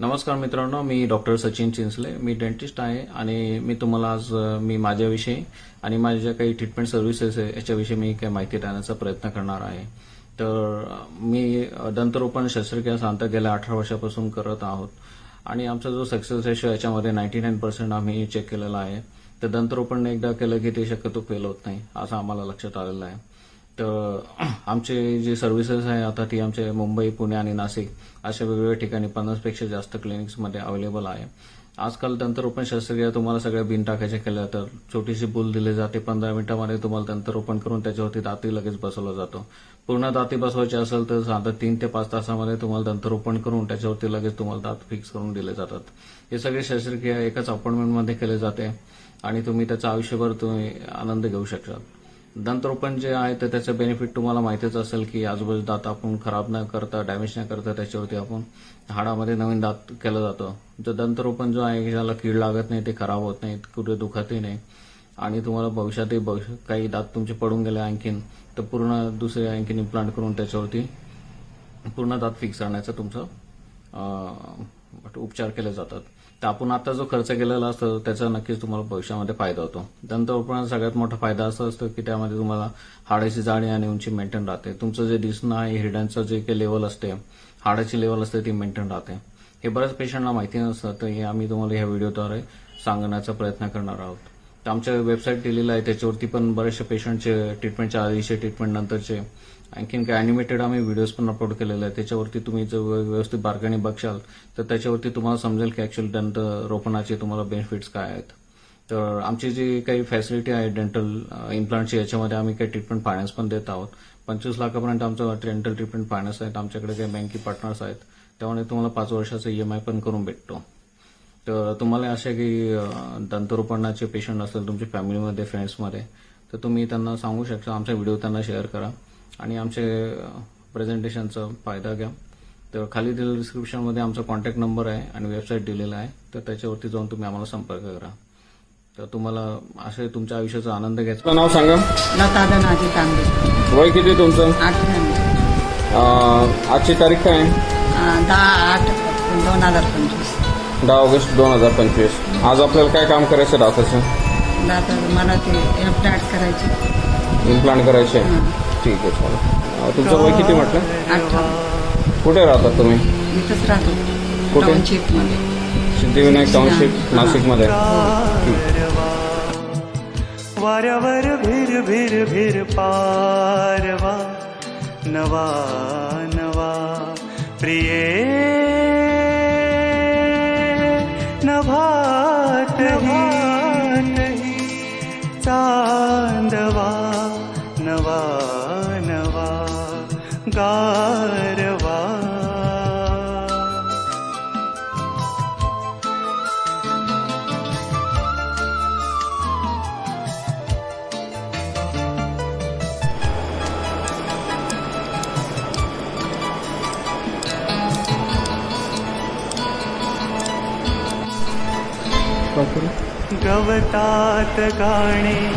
नमस्कार मित्रांनो मी डॉक्टर सचिन चिंचले. मी डेंटिस्ट आहे आणि मी तुम्हाला आज मी माझ्याविषयी आणि माझ्या ज्या काही ट्रीटमेंट सर्व्हिसेस आहे याच्याविषयी मी काही माहिती देण्याचा प्रयत्न करणार आहे. तर मी दंतरोपण शस्त्रक्रिया सांगता गेल्या अठरा वर्षापासून करत आहोत. आणि आमचा जो सक्सेस रेशो याच्यामध्ये नाईन्टी नाईन पर्सेंट आम्ही चेक केलेला आहे. तर दंतरोपण एकदा केलं की ते शक्यतो फेल होत नाही असं आम्हाला लक्षात आलेलं आहे. तर uh, आमचे जे सर्व्हिसेस आहे आता ती आमचे मुंबई पुणे आणि नाशिक अशा वेगवेगळ्या ठिकाणी पन्नासपेक्षा जास्त क्लिनिक्समध्ये अवेलेबल आहे. आजकाल दंतरोपण शस्त्रक्रिया तुम्हाला सगळ्या बिन टाकायच्या केल्या तर छोटीशी बुल दिली जाते पंधरा मिनिटामध्ये तुम्हाला दंतरोपण करून त्याच्यावरती दाती लगेच बसवला जातो. पूर्ण दाती बसवायची असेल तर साधारण तीन ते पाच तासामध्ये तुम्हाला दंतरोपण करून त्याच्यावरती लगेच तुम्हाला दात फिक्स करून दिले जातात. हे सगळे शस्त्रक्रिया एकाच अपॉइंटमेंटमध्ये केले जाते आणि तुम्ही त्याचा आयुष्यभर तुम्ही आनंद घेऊ शकता. दंतरोपण जे आहे तर त्याचं बेनिफिट तुम्हाला माहितीच असेल की आजूबाजू दात आपण खराब न करता डॅमेज न करता त्याच्यावरती आपण हाडामध्ये नवीन दात केलं जातं. तर दंतरोपण जो आहे ज्याला कीड लागत नाही ते खराब होत नाही कुठे दुखतही नाही. आणि तुम्हाला भविष्यातही भविष्य काही दात तुमचे पडून गेले आणखीन तर पूर्ण दुसरे आणखीन इम्प्लांट करून त्याच्यावरती पूर्ण दात फिक्स करण्याचं तुमचं उपचार केले जातात. तर आपण आता जो खर्च केलेला असतो त्याचा नक्कीच तुम्हाला भविष्यामध्ये फायदा होतो. दंतउपकरणाचा सगळ्यात मोठा फायदा असा असतो की त्यामध्ये तुम्हाला हाडाची जाणी आणि उंची मेंटेन राहते. तुमचं जे दिसणं आहे हिरड्यांचं जे काही लेवल असते हाडाची लेवल असते ती मेंटेन राहते. हे बऱ्याच पेशंटला माहिती नसतं तर हे आम्ही तुम्हाला ह्या व्हिडिओद्वारे सांगण्याचा प्रयत्न करणार आहोत. आमच्या वेबसाईट दिलेलं आहे त्याच्यावरती पण बरेचसे पेशंटचे ट्रीटमेंटच्या आधीचे ट्रीटमेंट नंतरचे. आणखीन काही अॅनिमेटेड आम्ही व्हिडिओज पण अपलोड केलेले आहेत. त्याच्यावरती तुम्ही जर व्यवस्थित बारकाईने बघशाल तर त्याच्यावरती तुम्हाला समजेल की ऍक्च्युअली दंत रोपणाचे तुम्हाला बेनिफिट्स काय आहेत. तर आमची जी काही फॅसिलिटी आहे डेंटल इम्प्लांटची याच्यामध्ये आम्ही काही ट्रीटमेंट फायनान्स पण देत आहोत. पंचवीस लाखापर्यंत आमचं डेंटल ट्रीटमेंट फायनान्स आहेत. आमच्याकडे काही बँकी पार्टनर्स आहेत. त्यामुळे तुम्हाला पाच वर्षाचा आय पण करून भेटतो. तर तुम्हाला असे की अं, दंतरोपणाचे पेशंट असेल तुमच्या फॅमिलीमध्ये फ्रेंड्समध्ये तर तुम्ही त्यांना सांगू शकता. आमचा व्हिडिओ त्यांना शेअर करा. आणि आमचे प्रेझेंटेशनचा फायदा घ्या. तर खाली दिलेल्या डिस्क्रिप्शनमध्ये आमचा कॉन्टॅक्ट नंबर आहे आणि वेबसाईट दिलेला आहे. तर त्याच्यावरती जाऊन तुम्ही आम्हाला संपर्क करा. तर तुम्हाला असे तुमच्या आयुष्याचा आनंद घ्यायचा. नाव सांगा. तांबे. वय किती तुमचं? अं, आजची तारीख काय आहे? दहा आठ दोन हजार पंचवीस. दहा ऑगस्ट दोन हजार पंचवीस. आज आपल्याला काय काम करायचं दाताचं? दादा मला ते एफडाट करायचे. इम्प्लांट करायचे? ठीक आहे चालेल. अं, तुमचं वय किती म्हटलं? अठरा कुठे राहतात तुम्ही? इथंच राहतो. कुठे? सिद्धिविनायक टाउनशिप नाशिकमध्ये. वाऱ्यावर भिर भिर भिर पारवा. नवा नवा. प्रिये गवतात गाणे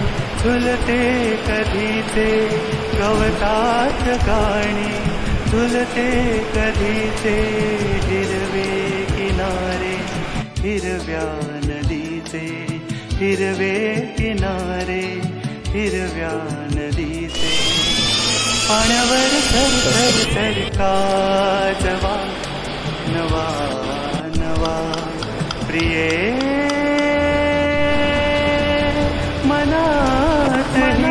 झुलते कधीचे. गवतात गाणे झुलते कधीचे. हिरवे किनारे हिरव्या नदीचे. हिरवे किनारे हिरव्या नदीचे. पाण्यावर थर थर थर काजवा नवा नवा. प्रिये Money.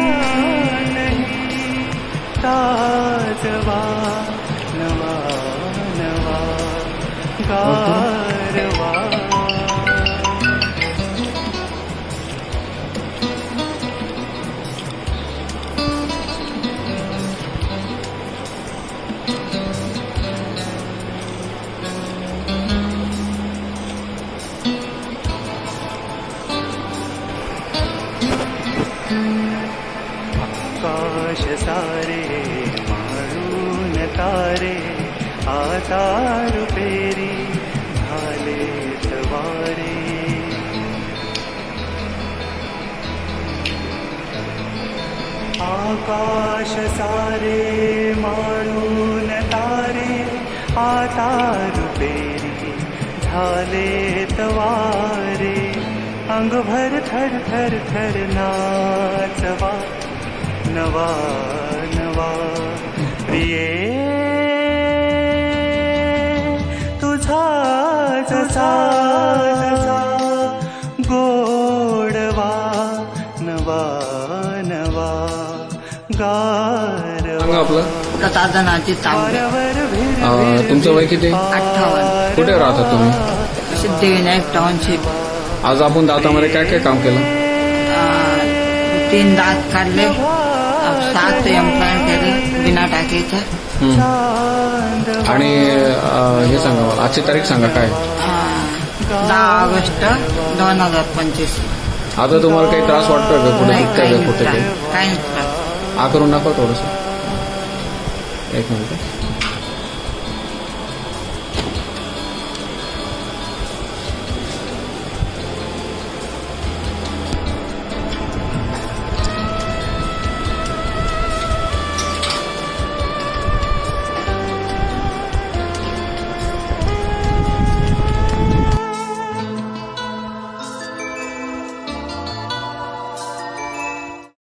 सारे मारून तारे आता रुपेरी झाले वारे आकाश सारे मारून तारे आता रुपेरी झाले तवारे। अंगभर थर थर थर नाचवा नवा नवा. प्रिये तुझा जसा जसा गोडवा नवा नवा. गारवा. सांगा आपलं तांबे अं, तुमचं वय किती? अठ्ठावन्न. कुठे राहता तुम्ही? सिद्धिविनायक टाउनशिप आज आपण दातामध्ये काय काय काम केलं? अं, तीन दात काढले. सात केले बिना टाकीचे हं. आणि अं, हे सांगा मला आजची तारीख सांगा काय? दहा ऑगस्ट दोन हजार पंचवीस. आता तुम्हाला काही त्रास वाटतोय का कुठे? नाही दुखतंय काही का कुठे काही? काही नाही. आ करून नका थोडस. एक मिनिट.